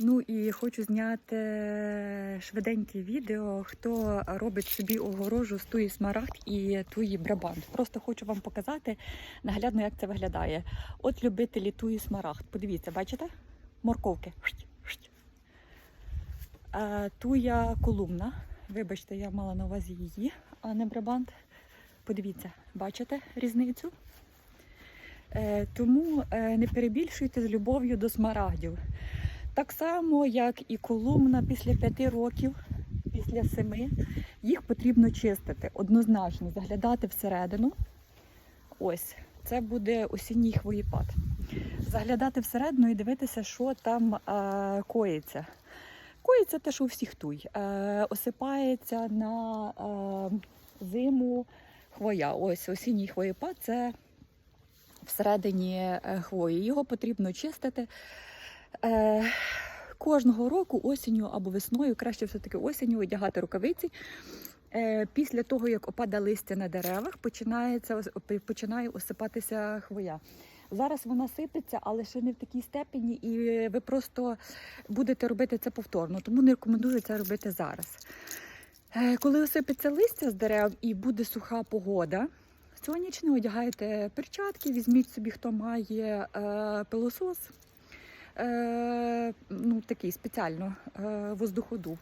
Ну і хочу зняти швиденьке відео, хто робить собі огорожу з туї смарагд і туї брабант. Просто хочу вам показати наглядно, як це виглядає. От любителі туї смарагд. Подивіться, бачите? Морковки. Туя колумна. Вибачте, я мала на увазі її, а не брабант. Подивіться, бачите різницю? Е, Тому е, не перебільшуйте з любов'ю до смарагдів. Так само, як і колумна після п'яти років, після семи, їх потрібно чистити однозначно, заглядати всередину. Ось, це буде осінній хвоєпад. Заглядати всередину і дивитися, що там е, коїться. Коїться те, що у всіх туй. Е, осипається на е, зиму хвоя. Ось осінній хвоєпад це всередині е, хвої. Його потрібно чистити. Е, кожного року осінню або весною, краще все-таки осінню одягати рукавиці. Е, після того, як опада листя на деревах, починається, починає осипатися хвоя. Зараз вона сипеться, але ще не в такій степені, і ви просто будете робити це повторно, тому не рекомендую це робити зараз. Е, Коли осипеться листя з дерев і буде суха погода, сонячно одягаєте перчатки, візьміть собі, хто має е, пилосос, ну, такий спеціально е, воздуходув.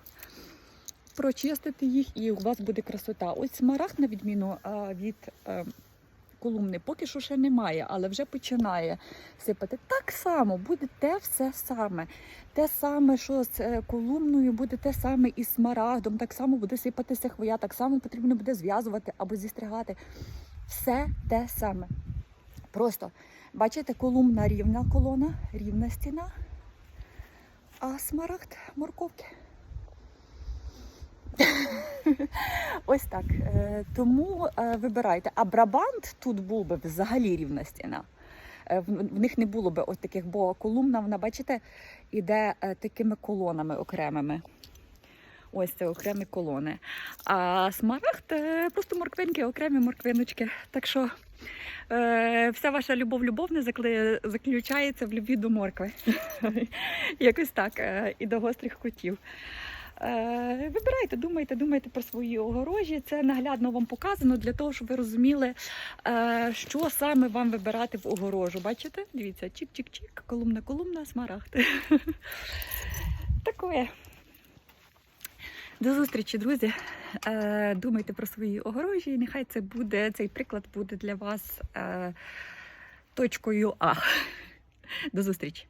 Прочистити їх, і у вас буде красота. Ось смарагд, на відміну е, від е, колумни, поки що ще немає, але вже починає сипати. Так само буде те все саме. Те саме, що з е, колумною, буде те саме і з смарагдом, так само буде сипатися хвоя, так само потрібно буде зв'язувати або зістригати. Все те саме. Просто бачите, колумна рівна колона, рівна стіна, а смарагд морковки. Ось так. Е, Тому е, вибирайте. А брабант тут був би взагалі рівна стіна. Е, В них не було би ось таких, бо колумна, вона, бачите, іде такими колонами окремими. Ось це окремі колони. А смарагд е, просто морквинки, окремі морквиночки. Так що е, вся ваша любов любовна закли- заключається в любві до моркви. Якось так. е, І до гострих котів. Е, Вибирайте, думайте, думайте про свої огорожі. Це наглядно вам показано для того, щоб ви розуміли, що саме вам вибирати в огорожу. Бачите? Дивіться, чик-чик-чик, колумна, колумна, смарагд. Такое. До зустрічі, друзі. Е, Думайте про свої огорожі. Нехай це буде, цей приклад буде для вас е, точкою А. До зустрічі.